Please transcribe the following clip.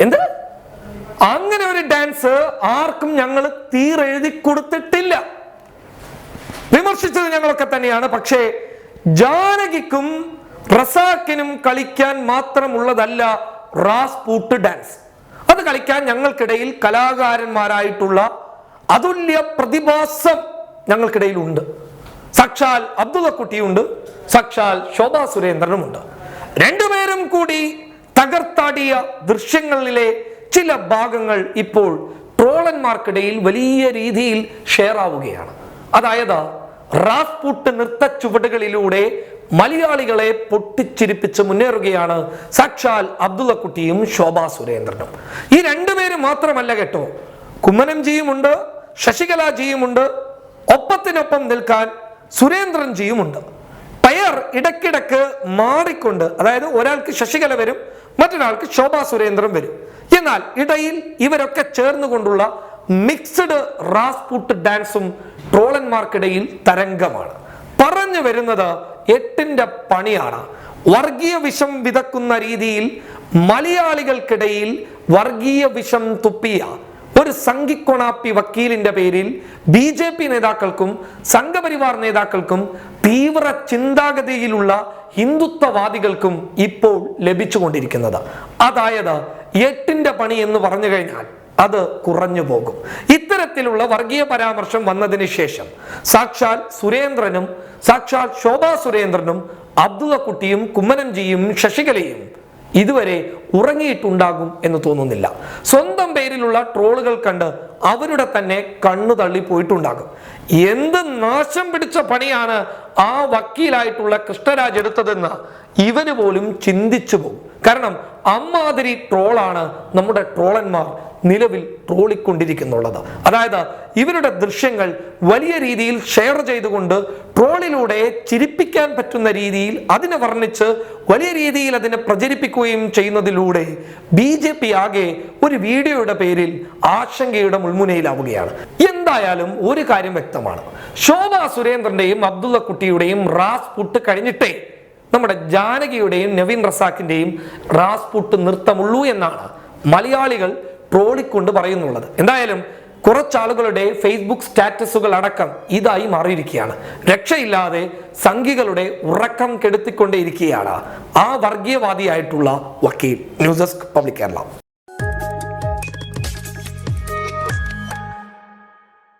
എന്ത്? അങ്ങനെ ഒരു ഡാൻസ് ആർക്കും ഞങ്ങൾ തീരെഴുതി കൊടുത്തിട്ടില്ല. വിമർശിച്ചത് ഞങ്ങളൊക്കെ തന്നെയാണ്. പക്ഷേ ജാനകിക്കും റസാക്കിനും കളിക്കാൻ മാത്രമുള്ളതല്ല റാസ്പൂട്ട് ഡാൻസ് അത് കളിക്കാൻ ഞങ്ങൾക്കിടയിൽ കലാകാരന്മാരായിട്ടുള്ള അതുല്യ പ്രതിഭാസം ഞങ്ങൾക്കിടയിൽ ഉണ്ട് സാക്ഷാൽ അബ്ദുള്ളക്കുട്ടിയുണ്ട്. സാക്ഷാൽ ശോഭാ സുരേന്ദ്രനുമുണ്ട്. രണ്ടുപേരും കൂടി തകർത്താടിയ ദൃശ്യങ്ങളിലെ ചില ഭാഗങ്ങൾ ഇപ്പോൾ ട്രോളന്മാർക്കിടയിൽ വലിയ രീതിയിൽ ഷെയർ ആവുകയാണ്. അതായത് റാസ്പുട്ട് നൃത്ത ചുവടുകളിലൂടെ മലയാളികളെ പൊട്ടിച്ചിരിപ്പിച്ച് മുന്നേറുകയാണ് സാക്ഷാൽ അബ്ദുള്ളക്കുട്ടിയും ശോഭാ സുരേന്ദ്രനും. ഈ രണ്ടുപേരും മാത്രമല്ല കേട്ടോ. കുമ്മനംജിയുമുണ്ട് ശശികലാജിയുമുണ്ട് ഒപ്പത്തിനൊപ്പം നിൽക്കാൻ സുരേന്ദ്രൻജിയുമുണ്ട്. പയർ ഇടക്കിടക്ക് മാറിക്കൊണ്ട് അതായത് ഒരാൾക്ക് ശശികല വരും മറ്റൊരാൾക്ക് ശോഭാ സുരേന്ദ്രൻ വരും. എന്നാൽ ഇടയിൽ ഇവരൊക്കെ ചേർന്നുകൊണ്ടുള്ള മിക്സഡ് റാസ്പുട്ട് ഡാൻസും ട്രോളന്മാർക്കിടയിൽ തരംഗമാണ്. പറഞ്ഞു വരുന്നത് എട്ടിന്റെ പണിയാണ്. വർഗീയ വിഷം വിതക്കുന്ന രീതിയിൽ മലയാളികൾക്കിടയിൽ വർഗീയ വിഷം തുപ്പിയ ഒരു സംഘിക്കൊണാപ്പി വക്കീലിന്റെ പേരിൽ ബി ജെ പി നേതാക്കൾക്കും സംഘപരിവാർ നേതാക്കൾക്കും തീവ്ര ചിന്താഗതിയിലുള്ള ഹിന്ദുത്വവാദികൾക്കും ഇപ്പോൾ ലഭിച്ചുകൊണ്ടിരിക്കുന്നത്. അതായത് എട്ടിന്റെ പണി എന്ന് പറഞ്ഞു കഴിഞ്ഞാൽ അത് കുറഞ്ഞു പോകും. ഇത്തരത്തിലുള്ള വർഗീയ പരാമർശം വന്നതിന് ശേഷം സാക്ഷാൽ സുരേന്ദ്രനും സാക്ഷാൽ ശോഭാ സുരേന്ദ്രനും അബ്ദുള്ളക്കുട്ടിയും കുമ്മനംജിയും ശശികലയും ഇതുവരെ ഉറങ്ങിയിട്ടുണ്ടാകും എന്ന് തോന്നുന്നില്ല. സ്വന്തം പേരിലുള്ള ട്രോളുകൾ കണ്ട് അവരുടെ തന്നെ കണ്ണു തള്ളിപ്പോയിട്ടുണ്ടാകും എന്ത് നാശം പിടിച്ച പണിയാണ് ആ വക്കീലായിട്ടുള്ള കൃഷ്ണരാജ് എടുത്തതെന്ന് ഇവന് പോലും ചിന്തിച്ചു പോകും. കാരണം അമ്മാതിരി ട്രോളാണ് നമ്മുടെ ട്രോളന്മാർ നിലവിൽ ട്രോളിക്കൊണ്ടിരിക്കുന്നുള്ളത്. അതായത് ഇവരുടെ ദൃശ്യങ്ങൾ വലിയ രീതിയിൽ ഷെയർ ചെയ്തുകൊണ്ട് ട്രോളിലൂടെ ചിരിപ്പിക്കാൻ പറ്റുന്ന രീതിയിൽ അതിനെ വർണിച്ച് വലിയ രീതിയിൽ അതിനെ പ്രചരിപ്പിക്കുകയും ചെയ്യുന്നതിലൂടെ ബി ജെ പി ആകെ ഒരു വീഡിയോയുടെ പേരിൽ ആശങ്കയുടെ മുൾമുനയിലാവുകയാണ്. എന്തായാലും ഒരു കാര്യം വ്യക്തമാണ്. ശോഭാ സുരേന്ദ്രന്റെയും അബ്ദുള്ള കുട്ടിയുടെയും റാസ് പുട്ട് കഴിഞ്ഞിട്ടേ നമ്മുടെ ജാനകിയുടെയും നവീൻ റസാക്കിന്റെയും റാസ്പുട്ട് നൃത്തമുള്ളൂ എന്നാണ് മലയാളികൾ ട്രോളിക്കൊണ്ട് പറയുന്നുള്ളത്. എന്തായാലും കുറച്ചാളുകളുടെ ഫേസ്ബുക്ക് സ്റ്റാറ്റസുകൾ അടക്കം ഇതായി മാറിയിരിക്കുകയാണ്. രക്ഷയില്ലാതെ സംഘികളുടെ ഉറക്കം കെടുത്തിക്കൊണ്ടേയിരിക്കുകയാണ് ആ വർഗീയവാദിയായിട്ടുള്ള വക്കീൽ. News desk public Kerala.